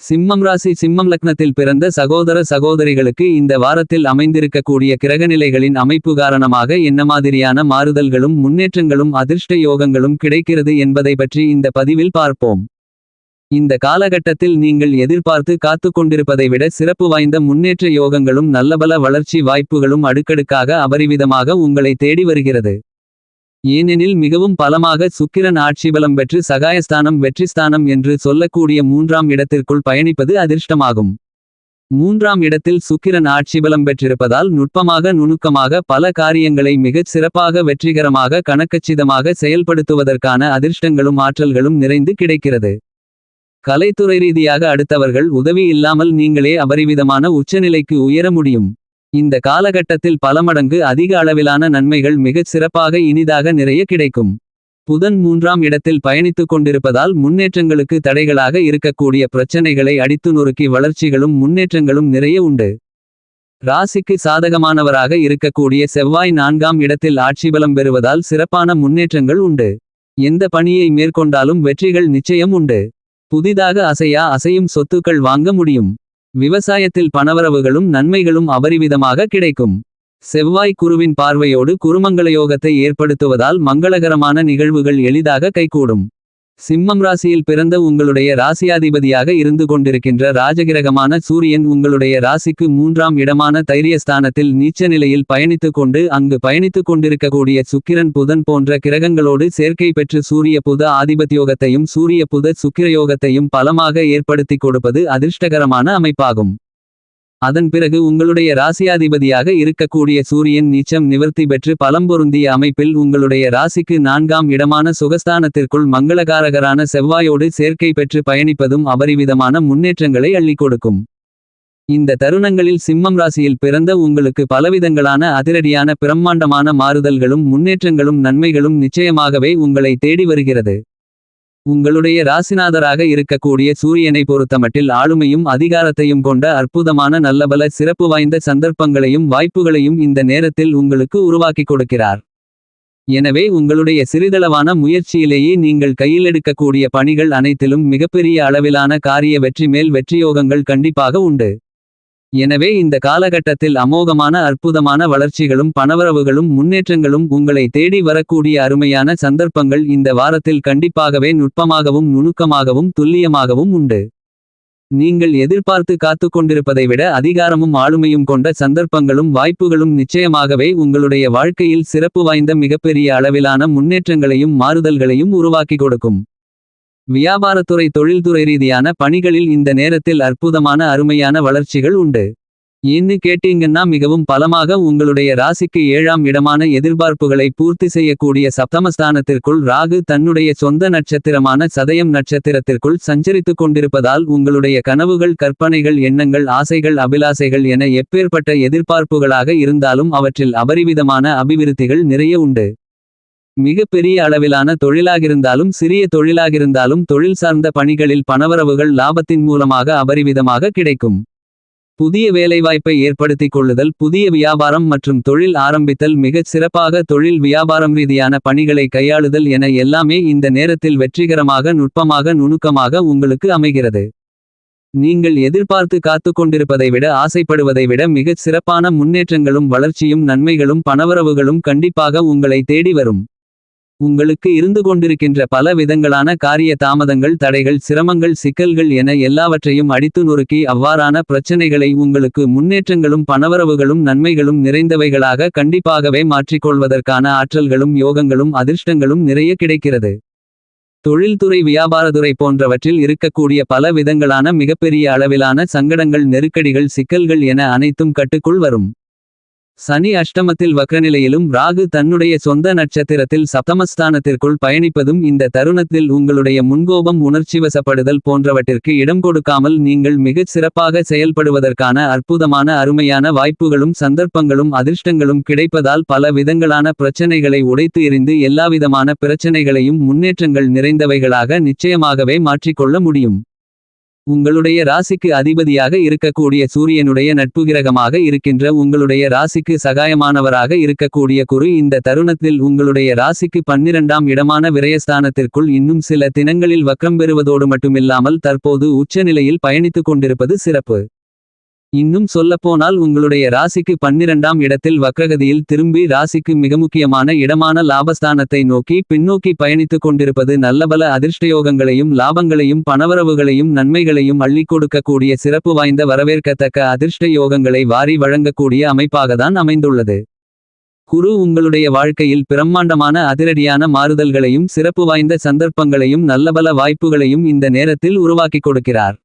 சிம்மம் ராசி சிம்மம் லக்னத்தில் பிறந்த சகோதர சகோதரிகளுக்கு இந்த வாரத்தில் அமைந்திருக்கக்கூடிய கிரகநிலைகளின் அமைப்பு காரணமாக என்ன மாதிரியான மாறுதல்களும் முன்னேற்றங்களும் அதிர்ஷ்ட யோகங்களும் கிடைக்கிறது என்பதை பற்றி இந்த பதிவில் பார்ப்போம். இந்த காலகட்டத்தில் நீங்கள் எதிர்பார்த்து காத்து கொண்டிருப்பதை விட சிறப்பு வாய்ந்த முன்னேற்ற யோகங்களும் நல்லபல வளர்ச்சி வாய்ப்புகளும் அடுக்கடுக்காக அபரிவிதமாக உங்களை தேடி வருகிறது. ஏனெனில் மிகவும் பலமாக சுக்கிரன் ஆட்சி பலம் பெற்று சகாயஸ்தானம் வெற்றிஸ்தானம் என்று சொல்லக்கூடிய மூன்றாம் இடத்திற்குள் பயணிப்பது அதிர்ஷ்டமாகும். மூன்றாம் இடத்தில் சுக்கிரன் ஆட்சி பலம் பெற்றிருப்பதால் நுட்பமாக நுணுக்கமாக பல காரியங்களை மிகச் சிறப்பாக வெற்றிகரமாக கணக்கச்சிதமாக செயல்படுத்துவதற்கான அதிர்ஷ்டங்களும் ஆற்றல்களும் நிறைந்து கிடைக்கிறது. கலைத்துறை ரீதியாக அடுத்தவர்கள் உதவி இல்லாமல் நீங்களே அபரிவிதமான உச்சநிலைக்கு உயர முடியும். இந்த காலகட்டத்தில் பல மடங்கு அதிக அளவிலான நன்மைகள் மிகச் சிறப்பாக இனிதாக நிறைய கிடைக்கும். புதன் மூன்றாம் இடத்தில் பயணித்துக் கொண்டிருப்பதால் முன்னேற்றங்களுக்கு தடைகளாக இருக்கக்கூடிய பிரச்சனைகளை அடித்து நொறுக்கி வளர்ச்சிகளும் முன்னேற்றங்களும் நிறைய உண்டு. ராசிக்கு சாதகமானவராக இருக்கக்கூடிய செவ்வாய் நான்காம் இடத்தில் ஆட்சி பலம் பெறுவதால் சிறப்பான முன்னேற்றங்கள் உண்டு. எந்த பணியை மேற்கொண்டாலும் வெற்றிகள் நிச்சயம் உண்டு. புதிதாக அசையா அசையும் சொத்துக்கள் வாங்க முடியும். விவசாயத்தில் பணவரவுகளும் நன்மைகளும் அபரிவிதமாக கிடைக்கும். செவ்வாய் குருவின் பார்வையோடு குருமங்களயோகத்தை ஏற்படுத்துவதால் மங்களகரமான நிகழ்வுகள் எளிதாக கைகூடும். சிம்மம் ராசியில் பிறந்த உங்களுடைய ராசியாதிபதியாக இருந்து கொண்டிருக்கின்ற ராஜகிரகமான சூரியன் உங்களுடைய ராசிக்கு மூன்றாம் இடமான தைரியஸ்தானத்தில் நீச்ச நிலையில் பயணித்துக் கொண்டு அங்கு பயணித்துக் கொண்டிருக்கக்கூடிய சுக்கிரன் புதன் போன்ற கிரகங்களோடு சேர்க்கை பெற்று சூரிய புத ஆதிபத்தியோகத்தையும் சூரிய புத சுக்கிரயோகத்தையும் பலமாக ஏற்படுத்திக் கொடுப்பது அதிர்ஷ்டகரமான அமைப்பாகும். அதன் பிறகு உங்களுடைய ராசியாதிபதியாக இருக்கக்கூடிய சூரியன் நீச்சம் நிவர்த்தி பெற்று பலம் பொருந்திய அமைப்பில் உங்களுடைய ராசிக்கு நான்காம் இடமான சுகஸ்தானத்திற்குள் மங்களகாரகரான செவ்வாயோடு சேர்க்கை பெற்று பயணிப்பதும் அபரிவிதமான முன்னேற்றங்களை அள்ளிக் கொடுக்கும். இந்த தருணங்களில் சிம்மம் ராசியில் பிறந்த உங்களுக்கு பலவிதங்களான அதிரடியான பிரம்மாண்டமான மாறுதல்களும் முன்னேற்றங்களும் நன்மைகளும் நிச்சயமாகவே உங்களை தேடி வருகிறது. உங்களுடைய ராசிநாதராக இருக்கக்கூடிய சூரியனை பொறுத்தமட்டில் ஆளுமையும் அதிகாரத்தையும் கொண்ட அற்புதமான நல்லபல சிறப்பு வாய்ந்த சந்தர்ப்பங்களையும் வாய்ப்புகளையும் இந்த நேரத்தில் உங்களுக்கு உருவாக்கிக் கொடுக்கிறார். எனவே உங்களுடைய சிறிதளவான முயற்சியிலேயே நீங்கள் கையில் எடுக்கக்கூடிய பணிகள் அனைத்திலும் மிகப்பெரிய அளவிலான காரிய வெற்றி மேல் வெற்றியோகங்கள் கண்டிப்பாக உண்டு. எனவே இந்த காலகட்டத்தில் அமோகமான அற்புதமான வளர்ச்சிகளும் பணவரவுகளும் முன்னேற்றங்களும் உங்களை தேடி வரக்கூடிய அருமையான சந்தர்ப்பங்கள் இந்த வாரத்தில் கண்டிப்பாகவே நுட்பமாகவும் நுணுக்கமாகவும் துல்லியமாகவும் உண்டு. நீங்கள் எதிர்பார்த்து காத்து கொண்டிருப்பதை விட அதிகாரமும் ஆளுமையும் கொண்ட சந்தர்ப்பங்களும் வாய்ப்புகளும் நிச்சயமாகவே உங்களுடைய வாழ்க்கையில் சிறப்பு வாய்ந்த மிகப்பெரிய அளவிலான முன்னேற்றங்களையும் மாறுதல்களையும் உருவாக்கிக் கொடுக்கும். வியாபாரத்துறை தொழில்துறை ரீதியான பணிகளில் இந்த நேரத்தில் அற்புதமான அருமையான வளர்ச்சிகள் உண்டு. ஏன்னு கேட்டீங்கன்னா மிகவும் பலமாக உங்களுடைய ராசிக்கு ஏழாம் இடமான எதிர்பார்ப்புகளை பூர்த்தி செய்யக்கூடிய சப்தமஸ்தானத்திற்குள் ராகு தன்னுடைய சொந்த நட்சத்திரமான சதயம் நட்சத்திரத்திற்குள் சஞ்சரித்துக் கொண்டிருப்பதால் உங்களுடைய கனவுகள் கற்பனைகள் எண்ணங்கள் ஆசைகள் அபிலாசைகள் என எப்பேற்பட்ட எதிர்பார்ப்புகளாக இருந்தாலும் அவற்றில் அபரிவிதமான அபிவிருத்திகள் நிறைய உண்டு. மிக பெரிய அளவிலான தொழிலாகிருந்தாலும் சிறிய தொழிலாகிருந்தாலும் தொழில் சார்ந்த பணிகளில் பணவரவுகள் லாபத்தின் மூலமாக அபரிவிதமாக கிடைக்கும். புதிய வேலைவாய்ப்பை ஏற்படுத்திக் கொள்ளுதல் புதிய வியாபாரம் மற்றும் தொழில் ஆரம்பித்தல் மிகச் சிறப்பாக தொழில் வியாபாரம் ரீதியான பணிகளை கையாளுதல் என எல்லாமே இந்த நேரத்தில் வெற்றிகரமாக நுட்பமாக நுணுக்கமாக உங்களுக்கு அமைகிறது. நீங்கள் எதிர்பார்த்து காத்து கொண்டிருப்பதை விட ஆசைப்படுவதை விட மிகச் சிறப்பான முன்னேற்றங்களும் வளர்ச்சியும் நன்மைகளும் பணவரவுகளும் கண்டிப்பாக உங்களை தேடி வரும். உங்களுக்கு இருந்து கொண்டிருக்கின்ற பல விதங்களான காரிய தாமதங்கள் தடைகள் சிரமங்கள் சிக்கல்கள் என எல்லாவற்றையும் அடித்து நொறுக்கி அவ்வாறான பிரச்சனைகளை உங்களுக்கு முன்னேற்றங்களும் பணவரவுகளும் நன்மைகளும் நிறைந்தவைகளாக கண்டிப்பாகவே மாற்றிக்கொள்வதற்கான ஆற்றல்களும் யோகங்களும் அதிர்ஷ்டங்களும் நிறைய கிடைக்கிறது. தொழில்துறை வியாபாரத்துறை போன்றவற்றில் இருக்கக்கூடிய பல விதங்களான மிகப்பெரிய அளவிலான சங்கடங்கள் நெருக்கடிகள் சிக்கல்கள் என அனைத்தும் கட்டுக்குள் வரும். சனி அஷ்டமத்தில் வக்ரநிலையிலும் ராகு தன்னுடைய சொந்த நட்சத்திரத்தில் சப்தமஸ்தானத்திற்குள் பயணிப்பதும் இந்த தருணத்தில் உங்களுடைய முன்கோபம் உணர்ச்சிவசப்படுதல் போன்றவற்றிற்கு இடம் கொடுக்காமல் நீங்கள் மிகச் சிறப்பாக செயல்படுவதற்கான அற்புதமான அருமையான வாய்ப்புகளும் சந்தர்ப்பங்களும் அதிர்ஷ்டங்களும் கிடைப்பதால் பல விதங்களான பிரச்சனைகளை உடைத்து எறிந்து எல்லாவிதமான பிரச்சனைகளையும் முன்னேற்றங்கள் நிறைந்தவைகளாக நிச்சயமாகவே மாற்றிக்கொள்ள முடியும். உங்களுடைய ராசிக்கு அதிபதியாக இருக்கக்கூடிய சூரியனுடைய நட்பு கிரகமாக இருக்கின்ற உங்களுடைய ராசிக்கு சகாயமானவராக இருக்கக்கூடிய குரு இந்த தருணத்தில் உங்களுடைய ராசிக்கு பன்னிரண்டாம் இடமான விரயஸ்தானத்திற்குள் இன்னும் சில தினங்களில் வக்கம் பெறுவதோடு மட்டுமில்லாமல் தற்போது உச்சநிலையில் பயணித்துக் கொண்டிருப்பது சிறப்பு. இன்னும் சொல்லப்போனால் உங்களுடைய ராசிக்கு பன்னிரண்டாம் இடத்தில் வக்ரகதியில் திரும்பி ராசிக்கு மிக முக்கியமான இடமான லாபஸ்தானத்தை நோக்கி பின்னோக்கி பயணித்துக் கொண்டிருப்பது நல்லபல அதிர்ஷ்டயோகங்களையும் லாபங்களையும் பணவரவுகளையும் நன்மைகளையும் அள்ளி கொடுக்கக்கூடிய சிறப்பு வாய்ந்த வரவேற்கத்தக்க அதிர்ஷ்ட யோகங்களை வாரி வழங்கக்கூடிய அமைப்பாகத்தான் அமைந்துள்ளது. குரு உங்களுடைய வாழ்க்கையில் பிரம்மாண்டமான அதிரடியான மாறுதல்களையும் சிறப்பு வாய்ந்த சந்தர்ப்பங்களையும் நல்லபல வாய்ப்புகளையும் இந்த நேரத்தில் உருவாக்கிக் கொடுக்கிறார்.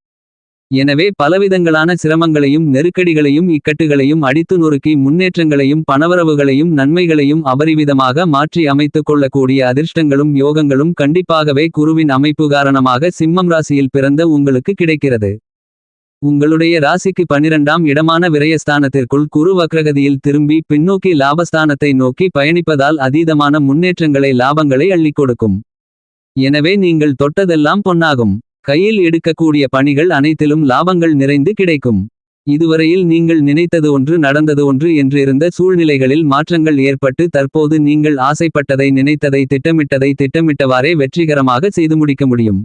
எனவே பலவிதங்களான சிரமங்களையும் நெருக்கடிகளையும் இக்கட்டுகளையும் அடித்து நொறுக்கி முன்னேற்றங்களையும் பணவரவுகளையும் நன்மைகளையும் அபரிவிதமாக மாற்றி அமைத்துக் கொள்ளக்கூடிய அதிர்ஷ்டங்களும் யோகங்களும் கண்டிப்பாகவே குருவின் அமைப்பு காரணமாக சிம்மம் ராசியில் பிறந்த உங்களுக்கு கிடைக்கிறது. உங்களுடைய ராசிக்கு பனிரெண்டாம் இடமான விரயஸ்தானத்திற்குள் குரு வக்ரகதியில் திரும்பி பின்னோக்கி லாபஸ்தானத்தை நோக்கி பயணிப்பதால் அதீதமான முன்னேற்றங்களை லாபங்களை அள்ளிக் கொடுக்கும். எனவே நீங்கள் தொட்டதெல்லாம் பொன்னாகும். கையில் எடுக்கக்கூடிய பணிகள் அனைத்திலும் லாபங்கள் நிறைந்து கிடைக்கும். இதுவரையில் நீங்கள் நினைத்தது ஒன்று நடந்தது ஒன்று என்று இருந்த சூழ்நிலைகளில் மாற்றங்கள் ஏற்பட்டு தற்போது நீங்கள் ஆசைப்பட்டதை நினைத்ததை திட்டமிட்டதை திட்டமிட்டவாறே வெற்றிகரமாக செய்து முடிக்க முடியும்.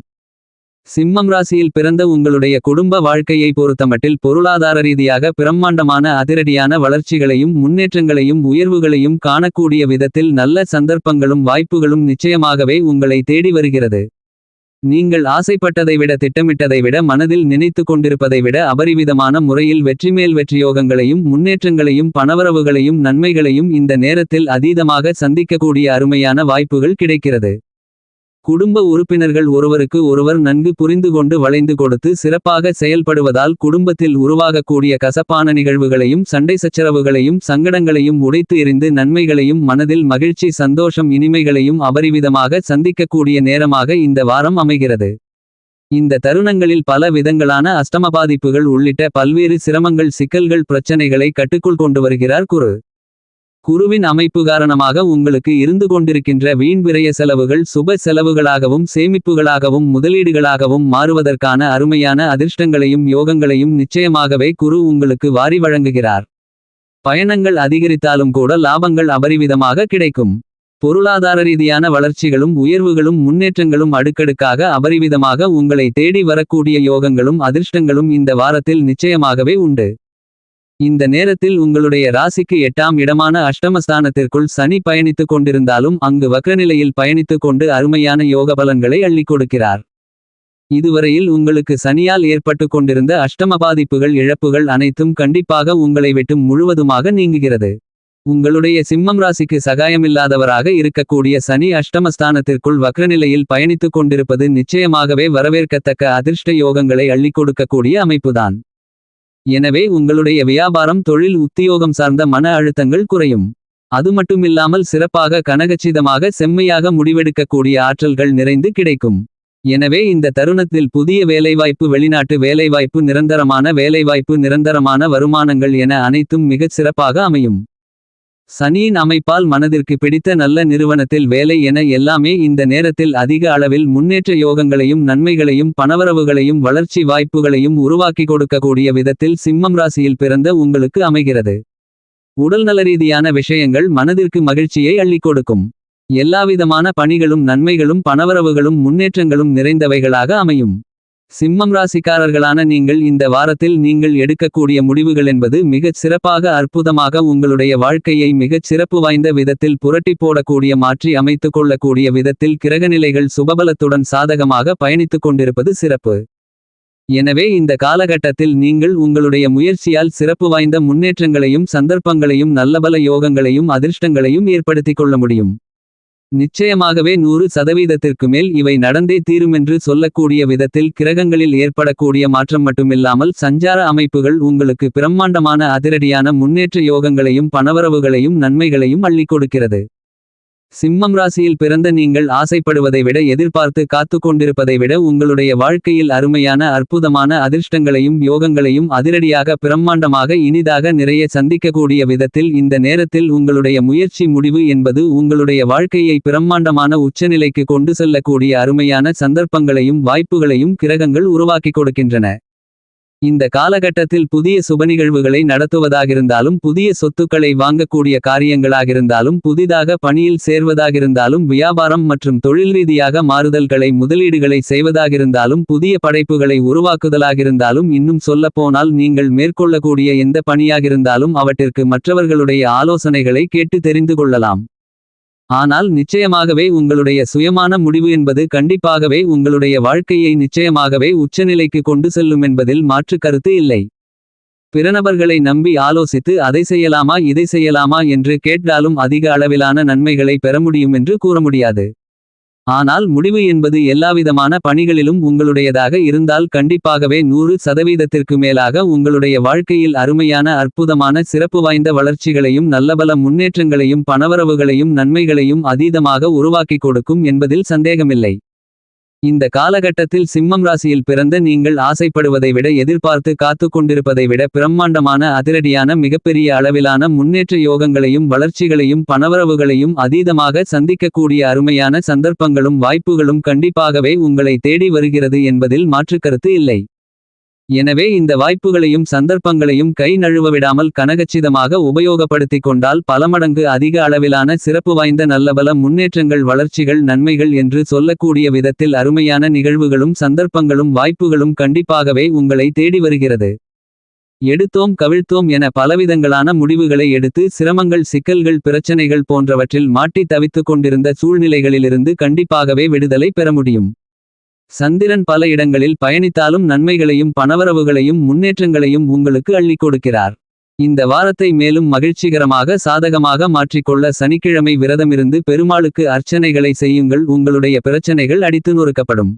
சிம்மம் ராசியில் பிறந்த உங்களுடைய குடும்ப வாழ்க்கையை பொறுத்தமட்டில் பொருளாதார ரீதியாக பிரம்மாண்டமான அதிரடியான வளர்ச்சிகளையும் முன்னேற்றங்களையும் உயர்வுகளையும் காணக்கூடிய விதத்தில் நல்ல சந்தர்ப்பங்களும் வாய்ப்புகளும் நிச்சயமாகவே உங்களை தேடி வருகிறது. நீங்கள் ஆசைப்பட்டதை விட திட்டமிட்டதை விட மனதில் நினைத்து கொண்டிருப்பதை விட அபரிவிதமான முறையில் வெற்றிமேல் வெற்றியோகங்களையும் முன்னேற்றங்களையும் பணவரவுகளையும் நன்மைகளையும் இந்த நேரத்தில் அதீதமாக சந்திக்கக்கூடிய அருமையான வாய்ப்புகள் கிடைக்கிறது. குடும்ப உறுப்பினர்கள் ஒருவருக்கு ஒருவர் நன்கு புரிந்து கொண்டு வளைந்து கொடுத்து சிறப்பாக செயல்படுவதால் குடும்பத்தில் உருவாகக்கூடிய கசப்பான நிகழ்வுகளையும் சண்டை சச்சரவுகளையும் சங்கடங்களையும் உடைத்து எறிந்து நன்மைகளையும் மனதில் மகிழ்ச்சி சந்தோஷம் இனிமைகளையும் அபரிவிதமாக சந்திக்கக்கூடிய நேரமாக இந்த வாரம் அமைகிறது. இந்த தருணங்களில் பல விதங்களான அஷ்டம பாதிப்புகள் உள்ளிட்ட பல்வேறு சிரமங்கள் சிக்கல்கள் பிரச்சனைகளை கட்டுக்குள் கொண்டு வருகிறார் குரு. குருவின் அமைப்பு காரணமாக உங்களுக்கு இருந்து கொண்டிருக்கின்ற வீண் விரய செலவுகள் சுப செலவுகளாகவும் சேமிப்புகளாகவும் முதலீடுகளாகவும் மாறுவதற்கான அருமையான அதிர்ஷ்டங்களையும் யோகங்களையும் நிச்சயமாகவே குரு உங்களுக்கு வாரி வழங்குகிறார். பயணங்கள் அதிகரித்தாலும் கூட லாபங்கள் அபரிவிதமாக கிடைக்கும். பொருளாதார ரீதியான வளர்ச்சிகளும் உயர்வுகளும் முன்னேற்றங்களும் அடுக்கடுக்காக அபரிவிதமாக உங்களை தேடி வரக்கூடிய யோகங்களும் அதிர்ஷ்டங்களும் இந்த வாரத்தில் நிச்சயமாகவே உண்டு. இந்த நேரத்தில் உங்களுடைய ராசிக்கு எட்டாம் இடமான அஷ்டமஸ்தானத்திற்குள் சனி பயணித்துக் கொண்டிருந்தாலும் அங்கு வக்ரநிலையில் பயணித்துக் கொண்டு அருமையான யோக பலன்களை அள்ளிக் கொடுக்கிறார். இதுவரையில் உங்களுக்கு சனியால் ஏற்பட்டு கொண்டிருந்த அஷ்டம பாதிப்புகள் இழப்புகள் அனைத்தும் கண்டிப்பாக உங்களை விட்டு முழுவதுமாக நீங்குகிறது. உங்களுடைய சிம்மம் ராசிக்கு சகாயமில்லாதவராக இருக்கக்கூடிய சனி அஷ்டமஸ்தானத்திற்குள் வக்ரநிலையில் பயணித்துக் கொண்டிருப்பது நிச்சயமாகவே வரவேற்கத்தக்க அதிர்ஷ்ட யோகங்களை அள்ளிக் கொடுக்கக்கூடிய அமைப்புதான். எனவே உங்களுடைய வியாபாரம் தொழில் உத்தியோகம் சார்ந்த மன அழுத்தங்கள் குறையும். அது மட்டுமில்லாமல் சிறப்பாக கனகச்சிதமாக செம்மையாக முடிவெடுக்கக்கூடிய ஆற்றல்கள் நிறைந்து கிடைக்கும். எனவே இந்த தருணத்தில் புதிய வேலைவாய்ப்பு வெளிநாட்டு வேலைவாய்ப்பு நிரந்தரமான வேலைவாய்ப்பு நிரந்தரமான வருமானங்கள் என அனைத்தும் மிகச் சிறப்பாக அமையும். சனியின் அமைப்பால் மனதிற்கு பிடித்த நல்ல நிறுவனத்தில் வேலை என எல்லாமே இந்த நேரத்தில் அதிக அளவில் முன்னேற்ற யோகங்களையும் நன்மைகளையும் பணவரவுகளையும் வளர்ச்சி வாய்ப்புகளையும் உருவாக்கி கொடுக்கக்கூடிய விதத்தில் சிம்மம் ராசியில் பிறந்த உங்களுக்கு அமைகிறது. உடல்நல ரீதியான விஷயங்கள் மனதிற்கு மகிழ்ச்சியை அள்ளிக் கொடுக்கும். எல்லாவிதமான பணிகளும் நன்மைகளும் பணவரவுகளும் முன்னேற்றங்களும் நிறைந்தவைகளாக அமையும். சிம்மம் ராசிக்காரர்களான நீங்கள் இந்த வாரத்தில் நீங்கள் எடுக்கக்கூடிய முடிவுகள் என்பது மிகச் சிறப்பாக அற்புதமாக உங்களுடைய வாழ்க்கையை மிகச் சிறப்பு வாய்ந்த விதத்தில் புரட்டி போடக்கூடிய மாற்றி அமைத்துக் கொள்ளக்கூடிய விதத்தில் கிரகநிலைகள் சுபபலத்துடன் சாதகமாக பயணித்துக் கொண்டிருப்பது சிறப்பு. எனவே இந்த காலகட்டத்தில் நீங்கள் உங்களுடைய முயற்சியால் சிறப்பு வாய்ந்த முன்னேற்றங்களையும் சந்தர்ப்பங்களையும் நல்லபல யோகங்களையும் அதிர்ஷ்டங்களையும் ஏற்படுத்திக் கொள்ள முடியும். நிச்சயமாகவே நூறு சதவீதத்திற்கு மேல் இவை நடந்தே தீருமென்று சொல்லக்கூடிய விதத்தில் கிரகங்களில் ஏற்படக்கூடிய மாற்றம் மட்டுமில்லாமல் சஞ்சார அமைப்புகள் உங்களுக்கு பிரம்மாண்டமான அதிரடியான முன்னேற்ற யோகங்களையும் பணவரவுகளையும் நன்மைகளையும் அள்ளிக் கொடுக்கிறது. சிம்மம் ராசியில் பிறந்த நீங்கள் ஆசைப்படுவதை விட எதிர்பார்த்து காத்துக் கொண்டிருப்பதை விட உங்களுடைய வாழ்க்கையில் அருமையான அற்புதமான அதிர்ஷ்டங்களையும் யோகங்களையும் அதிரடியாக பிரம்மாண்டமாக இனிதாக நிறைய சந்திக்கக்கூடிய விதத்தில் இந்த நேரத்தில் உங்களுடைய முயற்சி முடிவு என்பது உங்களுடைய வாழ்க்கையை பிரம்மாண்டமான உச்சநிலைக்கு கொண்டு செல்லக்கூடிய அருமையான சந்தர்ப்பங்களையும் வாய்ப்புகளையும் கிரகங்கள் உருவாக்கிக் கொடுக்கின்றன. இந்த காலகட்டத்தில் புதிய சுபநிகழ்வுகளை நடத்துவதாகிருந்தாலும் புதிய சொத்துக்களை வாங்கக்கூடிய காரியங்களாகிருந்தாலும் புதிதாக பணியில் சேர்வதாகிருந்தாலும் வியாபாரம் மற்றும் தொழில் ரீதியாக மாறுதல்களை முதலீடுகளை செய்வதாகிருந்தாலும் புதிய படைப்புகளை உருவாக்குதலாகிருந்தாலும் இன்னும் சொல்லப்போனால் நீங்கள் மேற்கொள்ளக்கூடிய எந்த பணியாகிருந்தாலும் அவற்றிற்கு மற்றவர்களுடைய ஆலோசனைகளை கேட்டு தெரிந்து கொள்ளலாம். ஆனால் நிச்சயமாகவே உங்களுடைய சுயமான முடிவு என்பது கண்டிப்பாகவே உங்களுடைய வாழ்க்கையை நிச்சயமாகவே உச்சநிலைக்கு கொண்டு செல்லும் என்பதில் மாற்று கருத்து இல்லை. பிறநபர்களை நம்பி ஆலோசித்து அதை செய்யலாமா இதை செய்யலாமா என்று கேட்டாலும் அதிக அளவிலான நன்மைகளை பெற முடியும் என்று கூற முடியாது. ஆனால் முடிவு என்பது எல்லாவிதமான பணிகளிலும் உங்களுடையதாக இருந்தால் கண்டிப்பாகவே நூறு சதவீதத்திற்கு மேலாக உங்களுடைய வாழ்க்கையில் அருமையான அற்புதமான சிறப்பு வாய்ந்த வளர்ச்சிகளையும் நல்லபல முன்னேற்றங்களையும் பணவரவுகளையும் நன்மைகளையும் அதீதமாக உருவாக்கிக் கொடுக்கும் என்பதில் சந்தேகமில்லை. இந்த காலகட்டத்தில் சிம்மம் ராசியில் பிறந்த நீங்கள் ஆசைப்படுவதை விட எதிர்பார்த்து காத்து கொண்டிருப்பதை விட பிரம்மாண்டமான அதிரடியான மிகப்பெரிய அளவிலான முன்னேற்ற யோகங்களையும் வளர்ச்சிகளையும் பணவரவுகளையும் அதீதமாக சந்திக்கக்கூடிய அருமையான சந்தர்ப்பங்களும் வாய்ப்புகளும் கண்டிப்பாகவே உங்களை தேடி வருகிறது என்பதில் மாற்றுக்கருத்து இல்லை. எனவே இந்த வாய்ப்புகளையும் சந்தர்ப்பங்களையும் கை நழுவவிடாமல் கனகச்சிதமாக உபயோகப்படுத்திக் கொண்டால் பலமடங்கு அதிக அளவிலான சிறப்பு வாய்ந்த நல்லபல முன்னேற்றங்கள் வளர்ச்சிகள் நன்மைகள் என்று சொல்லக்கூடிய விதத்தில் அருமையான நிகழ்வுகளும் சந்தர்ப்பங்களும் வாய்ப்புகளும் கண்டிப்பாகவே உங்களை தேடி வருகிறது. எடுத்தோம் கவிழ்த்தோம் என பலவிதங்களான முடிவுகளை எடுத்து சிரமங்கள் சிக்கல்கள் பிரச்சனைகள் போன்றவற்றில் மாட்டி தவித்துக் கொண்டிருந்த சூழ்நிலைகளிலிருந்து கண்டிப்பாகவே விடுதலை பெற முடியும். சந்திரன் பல இடங்களில் பயணித்தாலும் நன்மைகளையும் பணவரவுகளையும் முன்னேற்றங்களையும் உங்களுக்கு அள்ளிக் கொடுக்கிறார். இந்த வாரத்தை மேலும் மகிழ்ச்சிகரமாக சாதகமாக மாற்றிக்கொள்ள சனிக்கிழமை விரதமிருந்து பெருமாளுக்கு அர்ச்சனைகளை செய்யுங்கள். உங்களுடைய பிரச்சனைகள் அடித்து நொறுக்கப்படும்.